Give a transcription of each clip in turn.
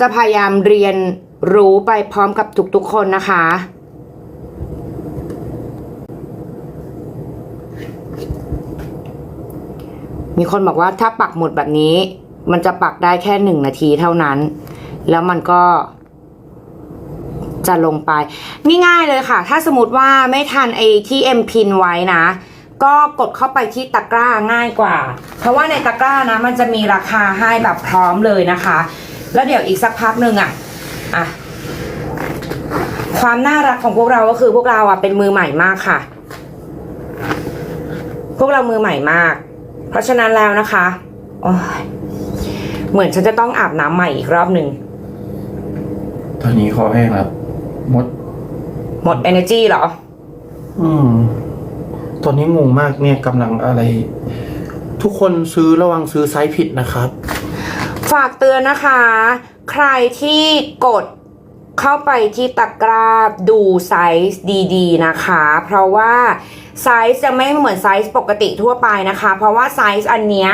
จะพยายามเรียนรู้ไปพร้อมกับทุกๆคนนะคะ มีคนบอกว่าถ้าปักหมุดแบบนี้ มันจะปักได้แค่หนึ่งนาทีเท่านั้น แล้วมันก็จะลงไปง่ายๆเลยค่ะ ถ้าสมมติว่าไม่ทันไอ้ที่เอ็มพินไว้นะ ก็กดเข้าไปที่ตะกร้าง่ายกว่า เพราะว่าในตะกร้านะ มันจะมีราคาให้แบบพร้อมเลยนะคะ แล้วเดี๋ยวอีกสักพักหนึ่งอะอะความน่ารักของพวกเราก็คือพวกเราอะเป็นมือใหม่มากค่ะ พวกเรามือใหม่มาก เพราะฉะนั้นแล้วนะคะโอ้ยเหมือนฉันจะต้องอาบน้ำใหม่อีกรอบหนึ่งตอนนี้คอแห้งแล้วมด หมด energy เหรอ อืม ตอนนี้งงมากเนี่ยกำลังอะไร ทุกคนซื้อระวังซื้อไซส์ผิดนะครับ ฝากเตือนนะคะ ใครที่กดเข้าไปที่ตะกร้าดูไซส์ดีๆนะคะ เพราะว่าไซส์จะไม่เหมือนไซส์ปกติทั่วไปนะคะ เพราะว่าไซส์อันเนี้ย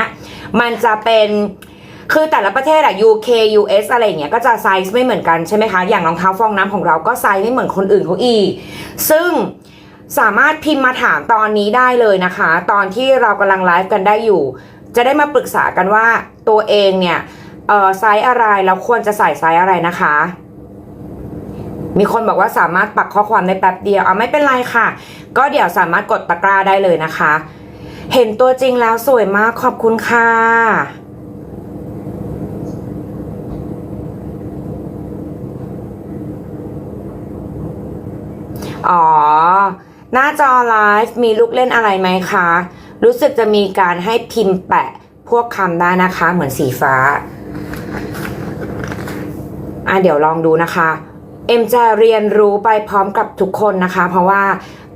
มันจะเป็นคือแต่ละประเทศอะ UK US อะไรอย่างเงี้ยก็จะไซส์ไม่เหมือนกันใช่ไหมคะ อย่างรองเท้าฟองน้ำของเราก็ไซส์ไม่เหมือนคนอื่นเขาอีก ซึ่งสามารถพิมพ์มาถามตอนนี้ได้เลยนะคะ ตอนที่เรากำลังไลฟ์กันได้อยู่ จะได้มาปรึกษากันว่าตัวเองเนี่ย เอ่อไซส์อะไรแล้วควรจะใส่ไซส์อะไรนะคะ มีคนบอกว่าสามารถปักข้อความได้แป๊บเดียวเอาไม่เป็นไรค่ะ ก็เดี๋ยวสามารถกดตะกร้าได้เลยนะคะ เห็นตัวจริงแล้วสวยมากขอบคุณค่ะอ๋อ หน้าจอไลฟ์มีลูกเล่นอะไรไหมคะ รู้สึกจะมีการให้พิมพ์แปะพวกคำได้นะคะ เหมือนสีฟ้า อะเดี๋ยวลองดูนะคะ เอ็มจะเรียนรู้ไปพร้อมกับทุกคนนะคะ เพราะว่า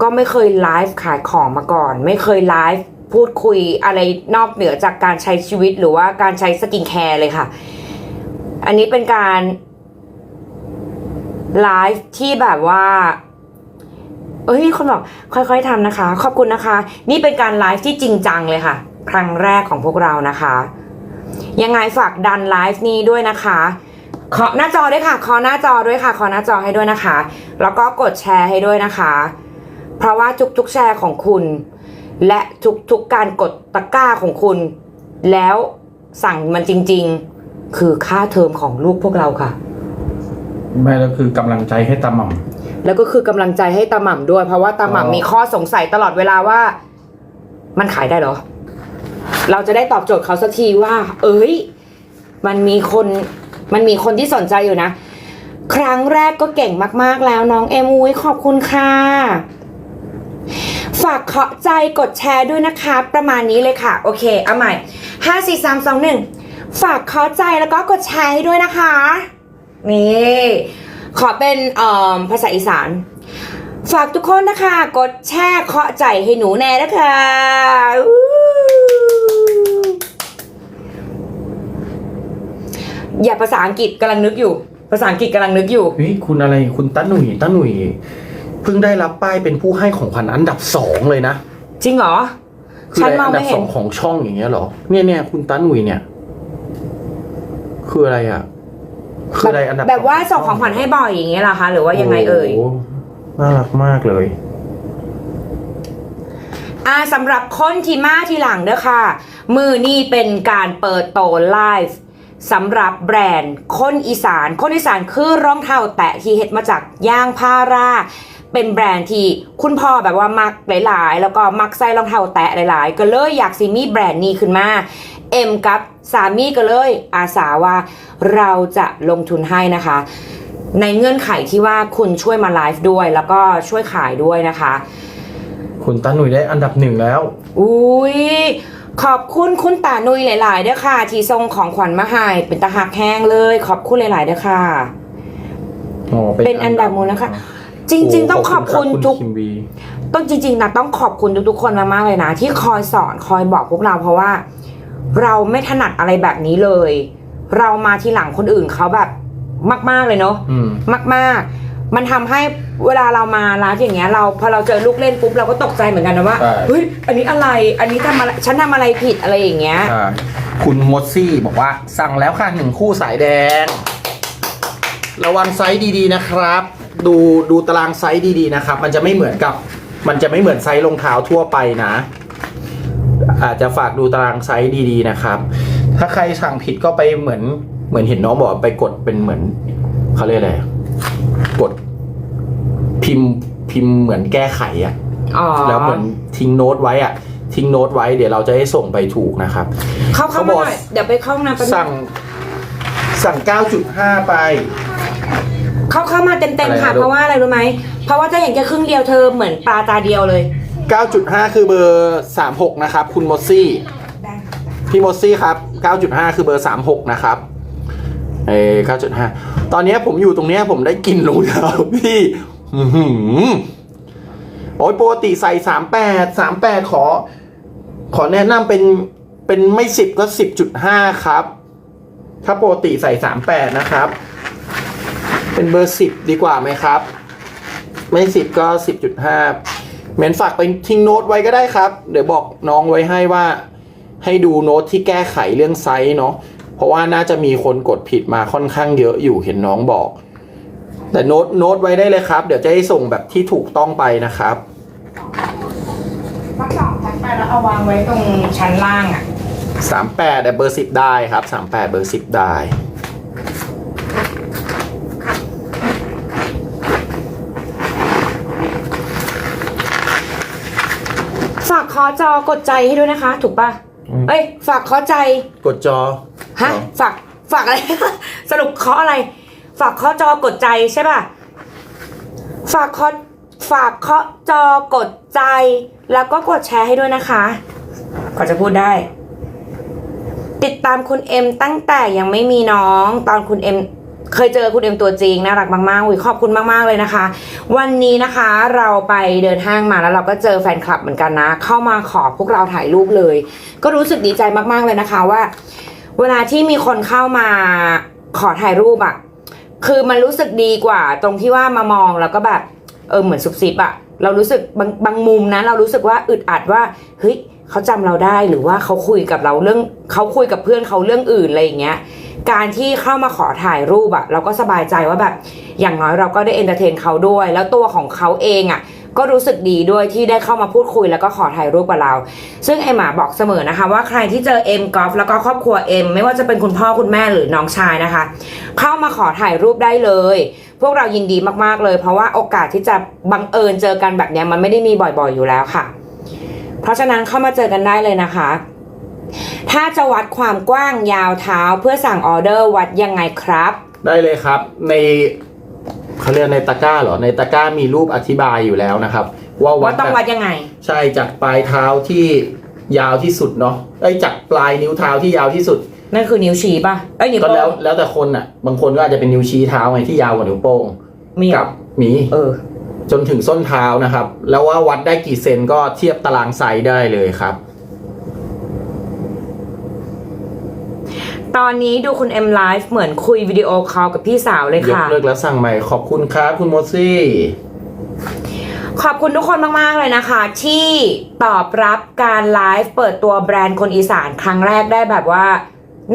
ก็ไม่เคยไลฟ์ขายของมาก่อน ไม่เคยไลฟ์พูดคุยอะไรนอกเหนือจากการใช้ชีวิตหรือว่าการใช้สกินแคร์เลยค่ะ อันนี้เป็นการไลฟ์ที่แบบว่า เอ้ยคนบอกค่อยๆทำนะคะ ขอบคุณนะคะ นี่เป็นการไลฟ์ที่จริงจังเลยค่ะ ครั้งแรกของพวกเรานะคะ ยังไงฝากดันไลฟ์นี้ด้วยนะคะขอหน้าจอด้วยค่ะ ขอหน้าจอด้วยค่ะ ขอหน้าจอให้ด้วยนะคะ แล้วก็กดแชร์ให้ด้วยนะคะ เพราะว่าทุกๆแชร์ของคุณ และทุกๆการกดตะกร้าของคุณ แล้วสั่งมันจริง ๆ คือค่าเทอมของลูกพวกเราค่ะ ไม่แล้วคือกำลังใจให้ตาหม่แล้วก็คือกำลังใจให้ตาหม่ำด้วย เพราะว่าตาหอ๋อม่ำมีข้อสงสัยตลอดเวลาว่า มันขายได้เหรอ เราจะได้ตอบโจทย์เขาสักทีว่า เอ้ย มันมีคนมันมีคนที่สนใจอยู่นะ ครั้งแรกก็เก่งมากๆแล้วน้องเอมุ้ยขอบคุณค่ะ ฝากเคาะใจกดแชร์ด้วยนะคะ ประมาณนี้เลยค่ะ โอเค เอาใหม่ห้าสี่สามสองหนึ่งฝากเคาะใจแล้วก็กดแชร์ให้ด้วยนะคะ นี่ขอเป็นภาษาอีสาน ฝากทุกคนนะคะ กดแชร์เคาะใจให้หนูแน่นะคะ อู้อย่าภาษาอังกฤษกำลังนึกอยู่ ภาษาอังกฤษกำลังนึกอยู่ำเฮ้ยคุณอะไรคุณตาหนุ่ยตาหนุ่ยเพิ่งได้รับป้ายเป็นผู้ให้ของขวัญอันดับสองเลยนะจริงเหรอ คือฉันอะไรมองอันดัไม่บเห็สนองของช่องอย่างเงี้ยเหรอเนี่ยเนี่ยคุณตาหนุ่ยเนี่ย คืออะไรอะคืออะไรอันดับแบบว่าส่งของขวัญให้บ่อยอย่างเงี้ยเหรอคะ หรือว่ายังไงเอ่ย โโหน่ารักมากเลย อ่าสำหรับคนที่มาทีหลังเด้อค่ะ มือนี่เป็นการเปิดโตไลฟ์ สำหรับแบรนด์คนอีสาน คนอีสานคือรองเท้าแตะที่เฮ็ดมาจากยางพาราเป็นแบรนด์ที่คุณพ่อแบบว่ามักหลาย ๆ แล้วก็มักใส่รองเท้าแตะหลาย ๆ ก็เลยอยากซีมีแบรนด์นี้ขึ้นมา เอ็มกับสามีก็เลยอาสาว่าเราจะลงทุนให้นะคะ ในเงื่อนไขที่ว่าคุณช่วยมาไลฟ์ด้วย แล้วก็ช่วยขายด้วยนะคะ คุณตาหนุ่ยได้อันดับหนึ่งแล้ว อุ้ย ขอบคุณคุณตานุยหลายๆเด้อค่ะ ที่ส่งของขวัญมาให้เป็นตาหักแห้งเลย ขอบคุณหลายๆเด้อค่ะ อ๋อเป็นอันดับมูลนะคะ จริง ๆ ต้องขอบคุณรับทุกคิมบีต้องจริงๆนะต้องขอบคุณทุกๆคนมากๆเลยนะ ที่คอยสอนคอยบอกพวกเราเพราะว่า เราไม่ถนัดอะไรแบบนี้เลย เรามาทีหลังคนอื่นเขาแบบมาก ๆเลยเนาะ อืม มาก ๆ มันทำให้เวลาเรามาร้านอย่างเงี้ยเราพอเราเจอลูกเล่นปุ๊บเราก็ตกใจเหมือนกันนะว่าใช่ เฮ้ยอันนี้อะไรอันนี้ทำอะไรฉันทำอะไรผิดอะไรอย่างเงี้ย อ่าคุณมดซี่บอกว่าสั่งแล้วค่ะหนึ่งคู่สายแดง ระวังไซส์ดีๆนะครับ ดูดูตารางไซส์ดีๆนะครับ มันจะไม่เหมือนกับ มันจะไม่เหมือนไซส์รองเท้าทั่วไปนะ อาจจะฝากดูตารางไซส์ดีๆนะครับ ถ้าใครสั่งผิดก็ไปเหมือนเหมือนเห็นน้องบอกว่าไปกดเป็นเหมือนเขาเรียกอะไรกด พิมพ์พิมพ์เหมือนแก้ไขอะอ๋อแล้วเหมือนทิ้งโน้ตไว้อะทิ้งโน้ตไว้เดี๋ยวเราจะให้ส่งไปถูกนะครับ เข้าเข้าเขามาบอกหน่อยเดี๋ยวไปเข้าห้องน้ำแป๊บนึสั่งสั่ง 9.5 ไป เข้าเข้ามาเต็มๆค่ะอะไรนะลูก เพราะว่าอะไรรู้ไหมเพราะว่าจะเห็นแค่ครึ่งเดียวเธอเหมือนปลาตาเดียวเลย 9.5 คือเบอร์ 36 นะครับ คุณมอสซี่ พี่มอสซี่ครับ 9.5 คือเบอร์ 36 นะครับ เอ้9.5 ตอนเนี้ยผมอยู่ตรงเนี้ยผมได้กลินรองเท้าพี่อื้อหือ โอ้ยปกติใส่38 38ขอ ขอแนะนำเป็นเป็นไม่10ก็10.5ครับ ถ้าปกติใส่38นะครับ เป็นเบอร์10ดีกว่าไหมครับ ไม่10ก็10.5เหมนฝากไปทิ้งโน้ตไว้ก็ได้ครับ เดี๋ยวบอกน้องไว้ให้ว่า ให้ดูโน้ตที่แก้ไขเรื่องไซส์เนาะเพราะว่าน่าจะมีคนกดผิดมาค่อนข้างเยอะอยู่เห็นน้องบอก แต่โน้ตโน้ตไว้ได้เลยครับ เดี๋ยวจะให้ส่งแบบที่ถูกต้องไปนะครับมาสองทักไปแล้วเอาวางไว้ตรงชั้นล่างอะ38แต่เบอร์10ได้ครับ38เบอร์10ได้ฝากคอจอกดใจให้ด้วยนะคะ ถูกปะอืมเอ้ย ฝากคอใจ กดจอฮะฝากฝากอะไร สรุปเคาะอะไร ฝากเคาะจอกดใจใช่ป่ะ ฝากเคาะฝากเคาะจอกดใจ แล้วก็กดแชร์ให้ด้วยนะคะกว่าจะพูดได้ ติดตามคุณเอ็มตั้งแต่ยังไม่มีน้อง ตอนคุณเอ็มเคยเจอคุณเอ็มตัวจริงน่ารักมากๆอุ้ยขอบคุณมากๆเลยนะคะ วันนี้นะคะเราไปเดินห้างมาแล้วเราก็เจอแฟนคลับเหมือนกันนะ เข้ามาขอพวกเราถ่ายรูปเลย ก็รู้สึกดีใจมากๆเลยนะคะว่า เวลาที่มีคนเข้ามาขอถ่ายรูปอะ คือมันรู้สึกดีกว่า ตรงที่ว่ามามองแล้วก็แบบ เออเหมือนซุบซิบอะเรารู้สึกบางบางมุมนะเรารู้สึกว่าอึดอัดว่าเฮ้ยเขาจำเราได้หรือว่าเขาคุยกับเราเรื่องเขาคุยกับเพื่อนเขาเรื่องอื่นอะไรอย่างเงี้ยการที่เข้ามาขอถ่ายรูปอะเราก็สบายใจว่าแบบ อย่างน้อยเราก็ได้เอนเตอร์เทนเขาด้วย แล้วตัวของเขาเองอะ ก็รู้สึกดีด้วยที่ได้เข้ามาพูดคุยแล้วก็ขอถ่ายรูปกับเรา ซึ่งเอ็มอะบอกเสมอนะคะ ว่าใครที่เจอเอ็มกอล์ฟแล้วก็ครอบครัวเอ็มไม่ว่าจะเป็นคุณพ่อคุณแม่หรือน้องชายนะคะ เข้ามาขอถ่ายรูปได้เลย พวกเรายินดีมากๆเลย เพราะว่าโอกาสที่จะบังเอิญเจอกันแบบนี้มันไม่ได้มีบ่อยๆอยู่แล้วค่ะ เพราะฉะนั้นเข้ามาเจอกันได้เลยนะคะถ้าจะวัดความกว้างยาวเท้าเพื่อสั่งออเดอร์วัดยังไงครับ ได้เลยครับ ใน เขาเรียกในตะกร้าเหรอในตะกร้ามีรูปอธิบายอยู่แล้วนะครับ ว่าวัว่าดต้องวัดยังไง ใช่จากปลายเท้าที่ยาวที่สุดเนาะไอ้ยจากปลายนิ้วเท้าที่ยาวที่สุด นั่นคือนิ้วชี้ป่ะ เอ้ยนิ้วก็โป้แล้วงแล้วแต่คนอะ บางคนก็อาจจะเป็นนิ้วชี้เท้าไงที่ยาวกว่านิ้วโป้งมีเหรกัอบหมี เออ จนถึงส้นเท้านะครับ แล้วว่าวัดได้กี่เซนก็เทียบตารางไซส์ได้เลยครับ ตอนนี้ดูคุณเอ็มไลฟ์เหมือนคุยวิดีโอคอลกับพี่สาวเลยยกค่ะ เลิกแล้วสั่งใหม่ขอบคุณครับคุณโมซี่ ขอบคุณทุกคนมาก ๆ เลยนะคะ ที่ตอบรับการไลฟ์เปิดตัวแบรนด์คนอีสานครั้งแรกได้แบบว่า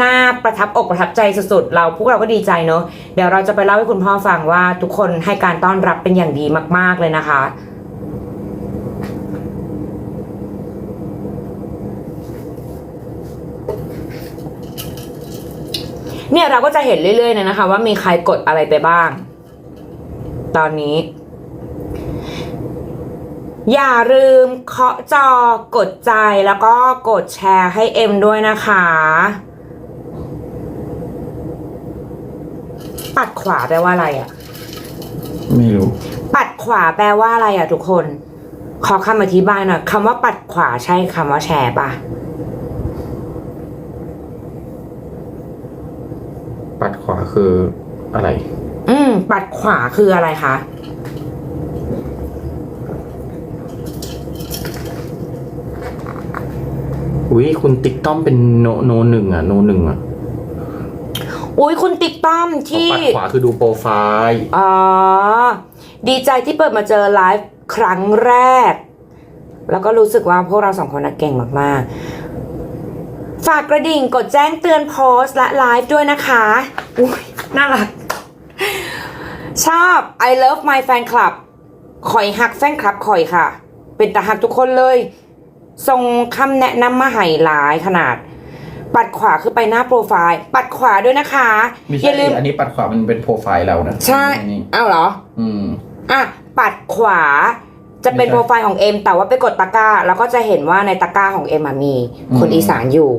น่าประทับอกประทับใจสุดๆ เราพวกเราก็ดีใจเนอะเดี๋ยวเราจะไปเล่าให้คุณพ่อฟังว่าทุกคนให้การต้อนรับเป็นอย่างดีมาก ๆ เลยนะคะ เนี่ยเราก็จะเห็นเรื่อยๆเลยนะคะ ว่ามีใครกดอะไรไปบ้าง ตอนนี้ อย่าลืมเคาะจอกดใจแล้วก็กดแชร์ให้เอ็มด้วยนะคะปัดขวาแปลว่าอะไรอะไม่รู้ ปัดขวาแปลว่าอะไรอะทุกคน ขอคำอธิบายหน่อยคำว่าปัดขวาใช่คำว่าแชร์ปะ ปัดขวาคืออะไร อืม ปัดขวาคืออะไรคะอุ้ยคุณติ๊กต้อมเป็นโนโนหนึ่งอะ โนหนึ่งอะอุ้ยคุณติ๊กต้อมที่ปัดขวาคือดูโปรไฟล์อ๋อดีใจที่เปิดมาเจอไลฟ์ครั้งแรก แล้วก็รู้สึกว่าพวกเราสองคนน่ะเก่งมากๆ ฝากกระดิ่งกดแจ้งเตือนโพสต์และไลฟ์ด้วยนะคะอุ้ยน่ารัก ชอบ I love my fan club คอยหักแฟนคลับคอยค่ะ เป็นตาหักทุกคนเลย ส่งคำแนะนำมาให้หลายขนาด ปัดขวาคือไปหน้าโปรไฟล์ ปัดขวาด้วยนะคะ ไม่อใช่ย่าลืม อันนี้ปัดขวามันเป็นโปรไฟล์เรานะใช่ อันนี้อ้าวเหรอ อืม อะ ปัดขวาจะเป็นไม่ใช่โปรไฟล์ของเอ็ม แต่ว่าไปกดตะกร้า แล้วก็จะเห็นว่าในตะกร้าของเอ็มอะมี คนอืม อีสานอยู่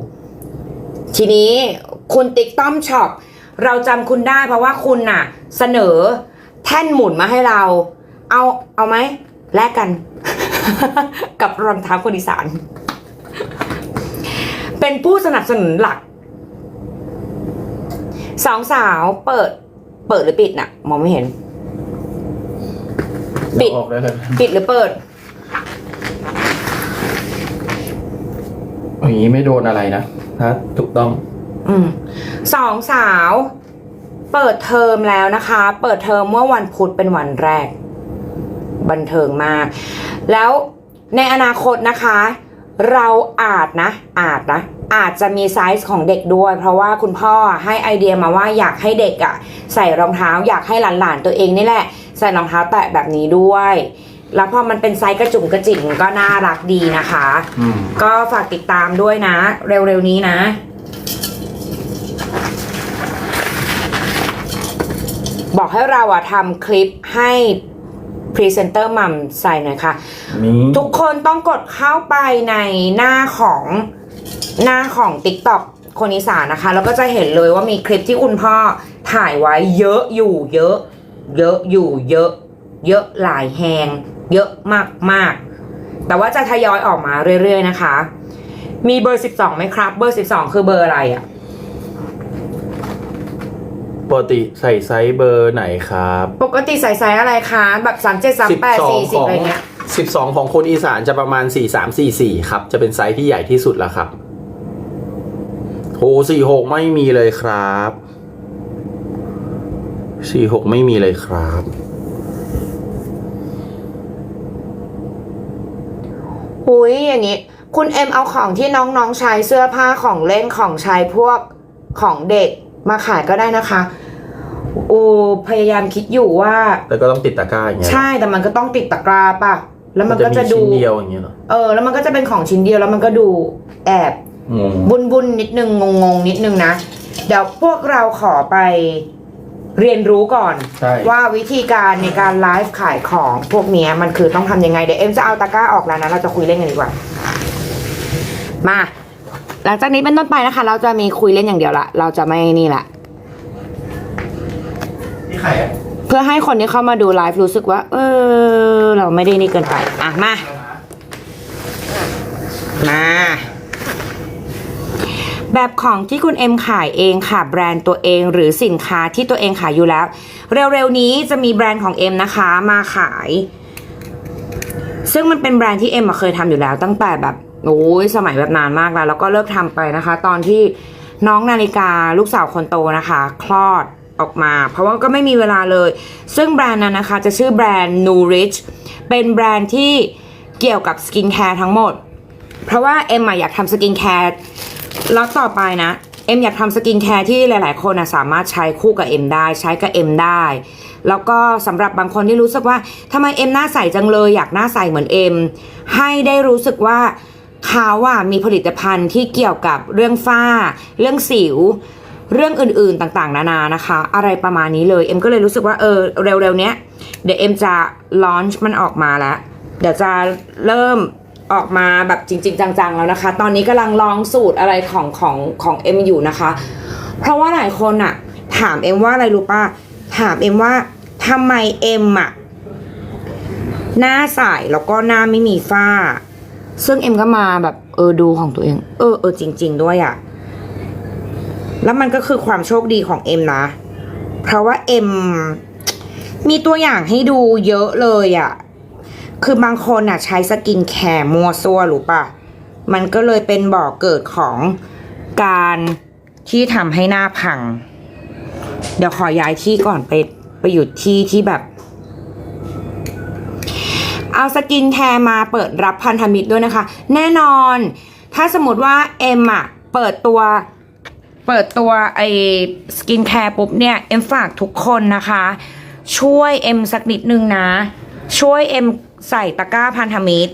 ทีนี้คุณติ๊กต้อมช็อปเราจำคุณได้เพราะว่าคุณน่ะ เสนอแท่นหมุนมาให้เรา เอาเอาไหมแลกกัน กับรองเท้าคนอีสาน เป็นผู้สนับสนุนหลักสองสาวเปิด เปิดหรือปิดน่ะ มองไม่เห็น ปิดเยวออกได้เลยปิดหรือเปิด อย่างนี้ไม่โดนอะไรนะ ถ้าถูกต้อง อืมสองสาว เปิดเทอมแล้วนะคะ เปิดเทอมเมื่อวันพุธเป็นวันแรก บันเทิงมาก แล้วในอนาคตนะคะ เราอาจนะ อาจนะ อาจจะมีไซส์ของเด็กด้วย เพราะว่าคุณพ่อให้ไอเดียมาว่าอยากให้เด็กอะ่ะ ใส่รองเท้าอยากให้หลานๆตัวเองนี่แหละ ใส่รองเท้าแตะแบบนี้ด้วย แล้วพอมันเป็นไซส์กระจุ่มกระจิ๋งก็น่ารักดีนะคะ อืมก็ฝากติดตามด้วยนะ เร็วๆนี้นะ บอกให้เราอะทำคลิปให้พรีเซนเตอร์มัมใส่หน่อยค่ะมีทุกคนต้องกดเข้าไปในหน้าของหน้าของ TikTok คนอีสานนะคะ แล้วก็จะเห็นเลยว่ามีคลิปที่คุณพ่อถ่ายไว้เยอะอยู่เยอะ เยอะอยู่เยอะ เยอะหลายแหงเยอะมากมากๆ แต่ว่าจะทยอยออกมาเรื่อยๆนะคะ มีเบอร์12ไหมครับ เบอร์12คือเบอร์อะไรอะปกติใส่ไซส์เบอร์ไหนครับปกติใส่ไซส์อะไรคะแบบ3 7 3 8 4 0อะไรเงี้ยสิบสองของคนอีสานจะประมาณสี่สามสี่สี่ครับ จะเป็นไซส์ที่ใหญ่ที่สุดแล้วครับโหสี่หกไม่มีเลยครับสี่หกไม่มีเลยครับ หุยอย่างนี้ คุณเอ็มเอาของที่น้องๆใช้เสื้อผ้าของเล่นของใช้พวกของเด็กมาขายก็ได้นะคะ โอ้พยายามคิดอยู่ว่า แต่ก็ต้องติดตะกร้าอย่างเงี้ยใช่แต่มันก็ต้องติดตะกร้าป่ะ แล้วมันก็จะดูชิ้นเดียวอย่างเงี้ยเหรอเออแล้วมันก็จะเป็นของชิ้นเดียวแล้วมันก็ดูแอบงงบุนบุนๆนิดนึงงงงๆนิดนึงนะ เดี๋ยวพวกเราขอไป เรียนรู้ก่อน ใช่ ว่าวิธีการในการไลฟ์ขายของพวกเนี้ยมันคือต้องทำยังไง เดี๋ยวเอ็มจะเอาตะกร้าออกแล้วนะ เราจะคุยเล่นกันดีกว่า มา หลังจากนี้เป็นต้นไปนะคะ เราจะมีคุยเล่นอย่างเดียวละ เราจะไม่นี่ละ นี่ใครอะเพื่อให้คนที่เข้ามาดูไลฟ์รู้สึกว่า เออ เราไม่ได้นี่เกินไป อะ มา มา แบบของที่คุณเอ็มขายเองค่ะ แบรนด์ตัวเองหรือสินค้าที่ตัวเองขายอยู่แล้ว เร็วๆนี้จะมีแบรนด์ของเอ็มนะคะมาขาย ซึ่งมันเป็นแบรนด์ที่เอ็มเคยทำอยู่แล้ว ตั้งแต่แบบโอ้ยสมัยแบบนานมากแล้ว แล้วก็เลิกทำไปนะคะ ตอนที่น้องนาฬิกาลูกสาวคนโตนะคะ คลอดออกมา เพราะว่าก็ไม่มีเวลาเลย ซึ่งแบรนด์นั้นนะคะ จะชื่อแบรนด์ Nourish เป็นแบรนด์ที่เกี่ยวกับสกินแคร์ทั้งหมด เพราะว่าเอ็มอยากทำสกินแคร์ ล็อตต่อไปนะ เอ็มอยากทำสกินแคร์ที่หลาย ๆ คนอะสามารถใช้คู่กับเอ็มได้ ใช้กับเอ็มได้ แล้วก็สำหรับบางคนที่รู้สึกว่าทำไมเอ็มหน้าใสจังเลย อยากหน้าใสเหมือนเอ็มให้ได้รู้สึกว่าเขาอะมีผลิตภัณฑ์ที่เกี่ยวกับเรื่องฝ้า เรื่องสิว เรื่องอื่น ๆ ต่าง ๆ นานานะคะ อะไรประมาณนี้เลย เอ็มก็เลยรู้สึกว่าเออเร็ว ๆ เนี้ยเดี๋ยวเอ็มจะลอนช์มันออกมาแล้ว เดี๋ยวจะเริ่ม ออกมาแบบจริง ๆ จังๆแล้วนะคะ ตอนนี้กำลังลองสูตรอะไรของของของเอ็มอยู่นะคะ เพราะว่าหลายคนอะถามเอ็มว่าอะไรรู้ป่ะถามเอ็มว่าทำไมเอ็มอะหน้าใสแล้วก็หน้าไม่มีฝ้า ซึ่งเอ็มก็มาแบบเออดูของตัวเอง เออเออจริง ๆ ด้วยอะแล้วมันก็คือความโชคดีของเอ็มนะ เพราะว่าเอ็มมีตัวอย่างให้ดูเยอะเลยอะ คือบางคนอะใช้สกินแคร์มัวซัวหรือปะมันก็เลยเป็นบ่อกเกิดของการที่ทำให้หน้าพัง เดี๋ยวขอย้ายที่ก่อนไปไปอยู่ที่ที่แบบ เอาสกินแคร์มาเปิดรับพันธมิตรด้วยนะคะ แน่นอน ถ้าสมมติว่าเอ็มอะเปิดตัวเปิดตัวไอ้สกินแคร์ปุ๊บเนี่ย เอ็มฝากทุกคนนะคะ ช่วยเอ็มสักนิดนึงนะ ช่วยเอ็ม ใส่ตะกร้าพันธมิตร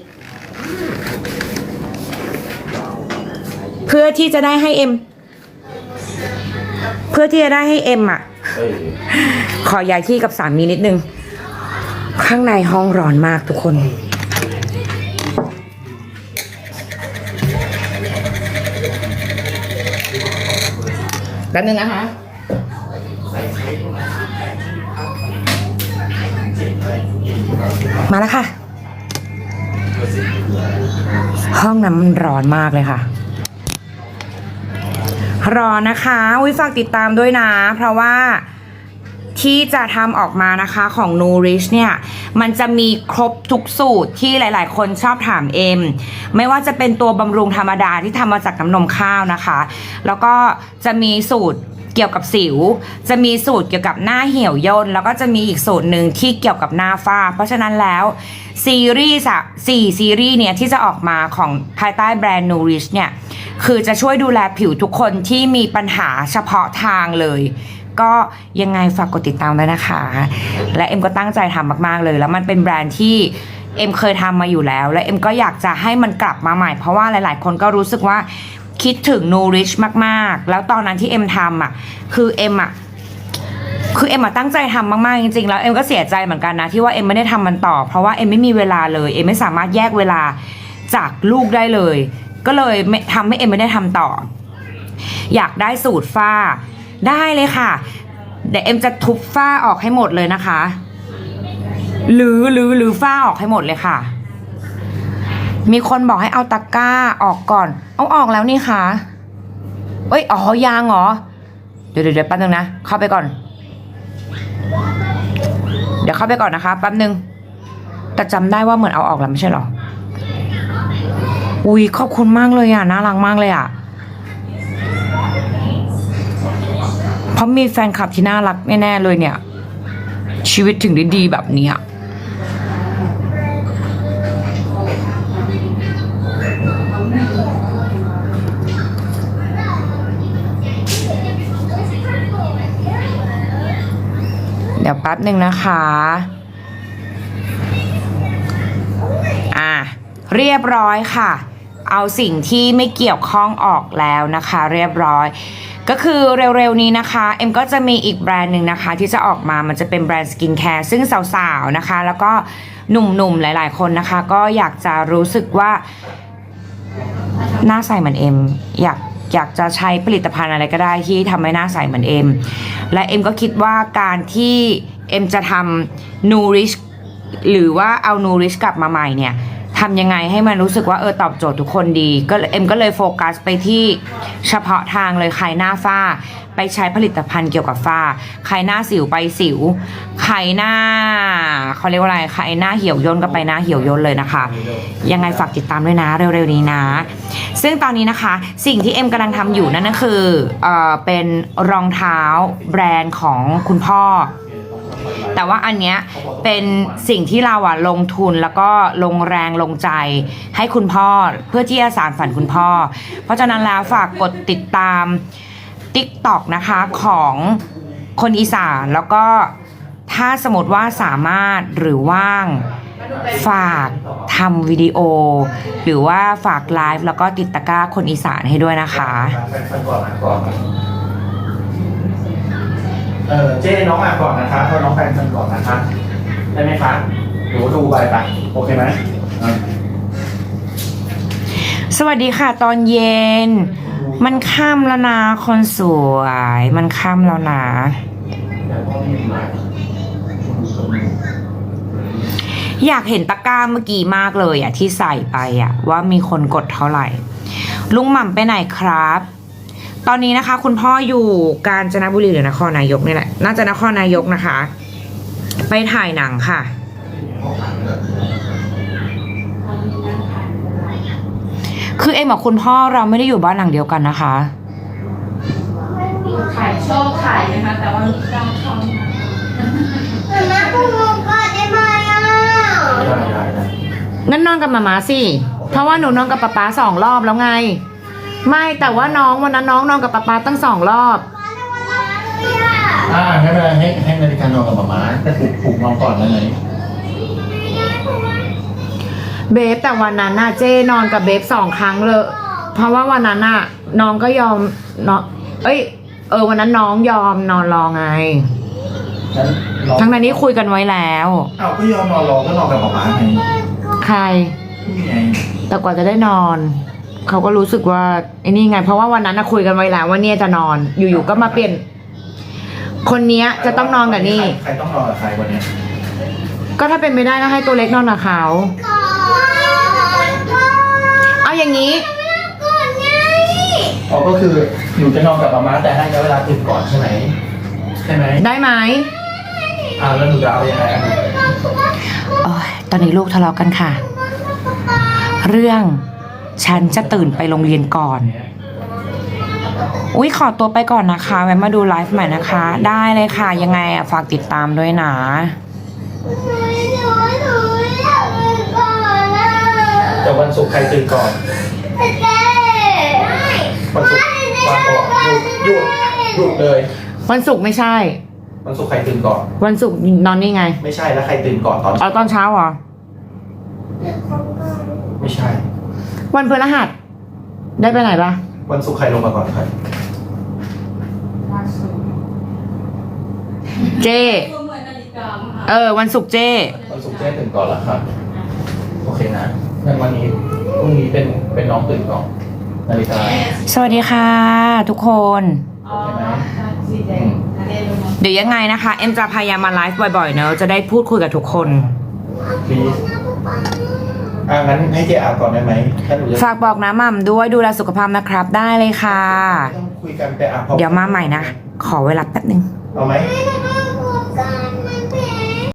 เพื่อที่จะได้ให้เอ็มเพื่อที่จะได้ให้เอ็มอะ ขอย้ายที่กับสามีนิดนึง ข้างในห้องร้อนมากทุกคน แป๊บนึงนะคะ มาแล้วค่ะ ห้องน้ำมันร้อนมากเลยค่ะ รอนะคะวิฝากติดตามด้วยนะ เพราะว่าที่จะทำออกมานะคะของ n u r i s h เนี่ย มันจะมีครบทุกสูตรที่หลาย ๆ คนชอบถามเอ็ม ไม่ว่าจะเป็นตัวบำรุงธรรมดาที่ทำมาจากน้ำนมข้าวนะคะ แล้วก็จะมีสูตร เกี่ยวกับสิว จะมีสูตรเกี่ยวกับหน้าเหี่ยวย่นแล้วก็จะมีอีกสูตรหนึ่งที่เกี่ยวกับหน้าฝ้า เพราะฉะนั้นแล้วซีรีส์สี่ซีรีส์เนี่ยที่จะออกมาของภายใต้แบรนด์ n u r i s h เนี่ยคือจะช่วยดูแลผิวทุกคนที่มีปัญหาเฉพาะทางเลย ก็ยังไงฝากกดติดตามด้วยนะคะ และเอ็มก็ตั้งใจทำมาก ๆ เลย แล้วมันเป็นแบรนด์ที่เอ็มเคยทำมาอยู่แล้ว และเอ็มก็อยากจะให้มันกลับมาใหม่ เพราะว่าหลาย ๆ คนก็รู้สึกว่า คิดถึงนูริชมากๆ แล้วตอนนั้นที่เอ็มทำอะ คือเอ็มอะคือเอ็มอะตั้งใจทำมากๆจริงๆแล้วเอ็มก็เสียใจเหมือนกันนะที่ว่าเอ็มไม่ได้ทำมันต่อ เพราะว่าเอ็มไม่มีเวลาเลยเอ็มไม่สามารถแยกเวลาจากลูกได้เลย ก็เลยไม่ทำให้เอ็มไม่ได้ทำต่อ อยากได้สูตรฝ้าได้เลยค่ะ เดี๋ยวเอ็มจะทุบฝ้าออกให้หมดเลยนะคะหรือหรือหรือฝ้าออกให้หมดเลยค่ะ มีคนบอกให้เอาตะกร้าออกก่อน เอาออกแล้วนี่ค่ะเอ้ย อ๋อยางเหรอ เดี๋ยวเดี๋ยวแป๊บนึงนะ เข้าไปก่อน เดี๋ยวเข้าไปก่อนนะคะแป๊บนึง แต่จำได้ว่าเหมือนเอาออกแล้วไม่ใช่หรอ อุ้ยขอบคุณมากเลยอะ น่ารักมากเลยอะ เพราะมีแฟนคลับที่น่ารักแน่ๆเลยเนี่ย ชีวิตถึงได้ดีแบบนี้ยเหนึ่งนะคะ อะ เรียบร้อยค่ะ เอาสิ่งที่ไม่เกี่ยวข้องออกแล้วนะคะ เรียบร้อย ก็คือเร็วๆนี้นะคะเอ็มก็จะมีอีกแบรนด์หนึ่งนะคะ ที่จะออกมามันจะเป็นแบรนด์สกินแคร์ซึ่งสาวๆนะคะ แล้วก็หนุ่มๆหลายๆคนนะคะ ก็อยากจะรู้สึกว่าหน้าใสเหมือนเอ็มอยาก อยากจะใช้ผลิตภัณฑ์อะไรก็ได้ที่ทำให้หน้าใสเหมือนเอ็ม และเอ็มก็คิดว่าการที่เอ็มจะทำนูริชหรือว่าเอานูริชกลับมาใหม่เนี่ย ทำยังไงให้มันรู้สึกว่าเออตอบโจทย์ทุกคนดี ก็เอ็มก็เลยโฟกัสไปที่เฉพาะทางเลยใครหน้าฝ้า ไปใช้ผลิตภัณฑ์เกี่ยวกับฝ้า ใครหน้าสิวไปสิว ใครหน้าเขาเรียกว่าอะไร ใครหน้าเหี่ยวย่นก็ไปหน้าเหี่ยวย่นเลยนะคะ ยังไงฝากติดตามด้วยนะเร็วๆนี้นะ ซึ่งตอนนี้นะคะสิ่งที่เอ็มกำลังทำอยู่นั่นก็คือเอ่อเป็นรองเท้าแบรนด์ของคุณพ่อ แต่ว่าอันเนี้ยเป็นสิ่งที่เราอะลงทุนแล้วก็ลงแรงลงใจให้คุณพ่อเพื่อที่จะสานฝันคุณพ่อ เพราะฉะนั้นแล้วฝากกดติดตาม TikTok นะคะของคนอีสานแล้วก็ถ้าสมมติว่าสามารถหรือว่างฝากทำวิดีโอ หรือว่าฝากไลฟ์แล้วก็ติดตะกร้าคนอีสานให้ด้วยนะคะ เออเจ้น้องอ่านก่อนนะคะเพราะน้องแฟนกันก่อนนะคะ ได้ไหมคะหนูดูไปปะโอเคไหมอะสวัสดีค่ะ ตอนเย็น มันค่ำแล้วนะคนสวย มันค่ำแล้วนะ อยากเห็นตะกร้าเมื่อกี้มากเลยอะที่ใส่ไปอะว่ามีคนกดเท่าไหร่ ลุงหม่ำไปไหนครับ ตอนนี้นะคะ คุณพ่ออยู่กาญจนบุรีหรือนครนายกนี่แหละน่าจะนครนายกนะคะ ไปถ่ายหนังค่ะ คือเอ็มกับคุณพ่อเราไม่ได้อยู่บ้านหลังเดียวกันนะคะ ขายชอบขายนะคะแต่ว่าลูกจ้างเขามาม่าคุณลุงก่อนได้ไหมอะได้ได้ได้นั่นนอนกับมาม่าสิ เพราะว่าหนูนอนกับป๊าป๊าสองรอบแล้วไง ไม่แต่ว่าน้องวันนั้นน้องนอนกับป๊าป๊าตั้งสองรอบเนี่ยอ่าให้มาให้ให้นาฬิกานอนกับหมาม้าแต่ปลุกปลุกนอนก่อนแล้วไงเบฟแต่วันนั้นน่ะเจ้นอนกับเบฟสองครั้งเลย เพราะว่าวันนั้นน่ะน้องก็ยอมน้องเอ้ย เออวันนั้นน้องยอมนอนรอไง งั้นรอทั้งนั้นนี้คุยกันไว้แล้วอ้าวก็ยอมนอนรอก็นอนกับหมาม้าไงใครนี่ไง แต่กว่าจะได้นอน เขาก็รู้สึกว่าไอ้นี่ไง เพราะว่าวันนั้นน่ะคุยกันไว้แล้วว่าเนี่ยจะนอน อยู่ๆก็มาเปลี่ยน คนเนี้ยจะต้องนอนกับนี่ ใครต้องนอนกับใครวันเนี้ยก็ถ้าเป็นไม่ได้ก็ให้ตัวเล็กนอนกับเขาก่อนก่อนเอาอย่างนี้ก่อนไงอ๋อก็คือหนูจะนอนกับหมาม้าแต่ให้เวลาตื่นก่อนใช่ไหมใช่ไหมได้ไหมอ่าแล้วหนูจะเอายังไงอะ โอ้ยตอนนี้ลูกทะเลาะกันค่ะ เรื่อง ฉันจะตื่นไปโรงเรียนก่อน อุ้ยขอตัวไปก่อนนะคะแวะมาดูไลฟ์ใหม่นะคะ ได้เลยค่ะ ยังไงอะฝากติดตามด้วยนะหนูหนูหนูอยากไปก่อนนะแต่วันศุกร์ใครตื่นก่อนเจ๊วันศุกร์วันก่อนหยุดหยุดหยุดเลย วันศุกร์ไม่ใช่ วันศุกร์ใครตื่นก่อน วันศุกร์นอนนี่ไง ไม่ใช่แล้วใครตื่นก่อนตอนเอาตอนเช้าเหรอไม่ใช่ วันพฤหัส ได้ไปไหนปะวันศุกร์ใครลงมาก่อนใครเจเหมือนนาฬิกาค่ะเออ วันศุกร์เจ วันศุกร์เจ๊ตื่นก่อนแล้วครับโอเคนะงั้นวันนี้พรุ่งนี้เป็นเป็นน้องตื่นก่อนนาฬิกาสวัสดีค่ะ ทุกคนอ๋อสีแดงอันนี้ลงมาเดี๋ยวยังไงนะคะ เอ็มจะพยายามมาไลฟ์บ่อยๆเนอะจะได้พูดคุยกับทุกคน พีส อ่างั้นให้เจ๊อาก่อนได้ไหมถ้าหนูจะฝากบอกน้ำหม่ำด้วยดูแลสุขภาพนะครับได้เลยค่ะต้องคุยกันแต่อาพร้อเดี๋ยวมาใหม่นะ ขอเวลาแป๊บหนึ่งเอาไหมไ